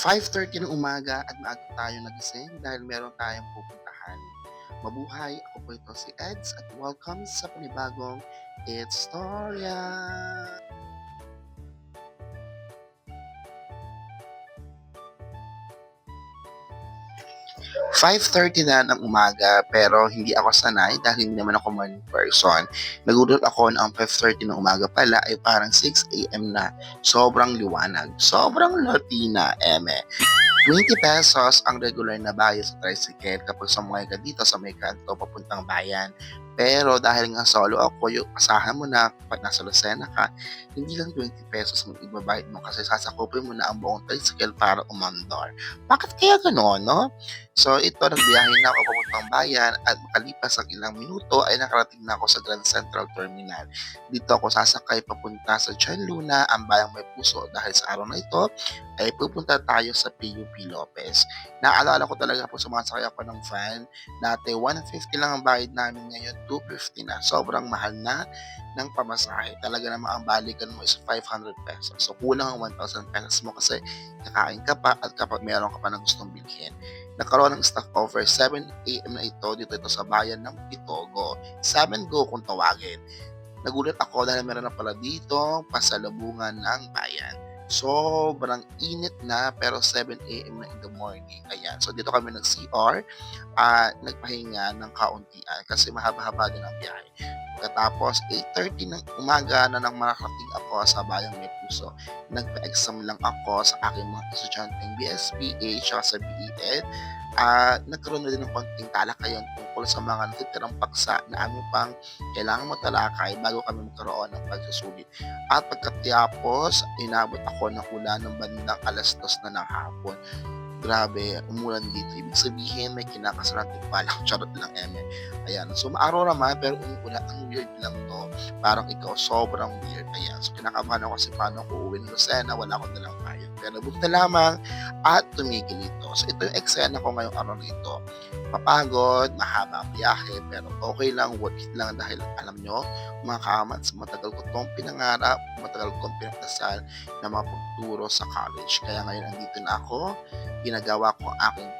5:30 ng umaga at maaga tayo nagising dahil meron tayong pupuntahan. Mabuhay! Ako po ito si Eds at welcome sa panibagong It's Storya! 5.30 na ng umaga pero hindi ako sanay dahil hindi naman ako morning person. Nagulat ako na ang 5.30 ng umaga pala ay parang 6am na. Sobrang liwanag. Sobrang Latina, eme. 20 pesos ang regular na bayad sa tricycle kapag sumakay ka dito sa may kanto papuntang bayan. Pero dahil nga solo ako, yung asahan mo na kapag nasa Lucena ka, hindi lang 20 pesos ang ibabayad mo kasi sasakupin mo na ang buong tricycle para umandar. Bakit kaya gano'n, no? So ito, nagbiyahe na ako papuntang bayan at makalipas ang ilang minuto ay nakarating na ako sa Grand Central Terminal. Dito ako sasakay papunta sa John Luna, ang bayang may puso dahil sa araw na ito ay pupunta tayo sa PUP Lopez. Naalala ko talaga po sumasakay ako ng van. Dati 150 lang ang bayad namin ngayon, 250 na. Sobrang mahal na ng pamasahe. Talaga naman ang balikan mo is 500 pesos. So kulang ang 1,000 pesos mo kasi kakain ka pa at kapag meron ka pa na gustong bilhin. Nagkaroon ng staff over 7 a.m. na ito dito ito sa bayan ng Pitogo. 7 go kung tawagin. Nagulat ako dahil meron na pala dito pasalubungan ng bayan. Sobrang init na pero 7 a.m. na in the morning. Ayan. So dito kami nag-CR at nagpahinga ng kauntian kasi mahaba-haba din ang biyahe. Pagkatapos 8.30 ng umaga na nang makarating ako sa Bayang May Puso. Nagpa-exam lang ako sa aking mga estudyanteng BSPH at sa BEd. At nagkaroon na din ng konting talakayan tungkol sa mga natitirang paksa na aming pang kailangan mo talakay bago kami magkaroon ng pagsusulit. At pagkatapos, inabot ako ng ulan ng bandang alas dos na ng hapon. Grabe, umulan dito. Ibig sabihin, may kinakasalan timpala. Charot lang, eme. Ayan. So, maaraw naman, pero umuulan. Ang weird lang to. Parang ikaw, sobrang weird. Ayan. So, kinakabahan ako kasi paano ko uwi ng Lucena. Wala akong dalang kayo. Pero buti na lamang at tumigil ito. So, ito yung eksena ko ngayong araw na ito. Mapagod, mahaba ang biyahe, pero okay lang, worth it lang dahil alam nyo, mga kamats, matagal ko itong pinangarap, matagal ko itong pinagdasal na mga pagturo sa college. Kaya ngayon, andito na ako, ginagawa ko ang aking.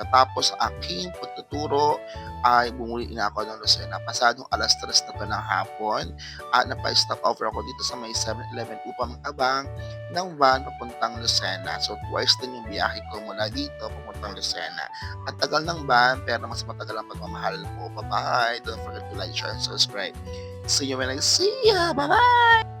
Katapos aking pagtuturo ay bumuli na ako ng Lucena. Pasadong alas 3 na to ng hapon at napa-stop over ako dito sa may 7-Eleven upang abang ng van papuntang Lucena. So twice din yung biyahe ko mula dito papuntang Lucena. At tagal ng van pero mas matagal ang pagmamahal mo. Bye-bye! Don't forget to like, share, and subscribe. See you when I see ya! Bye-bye!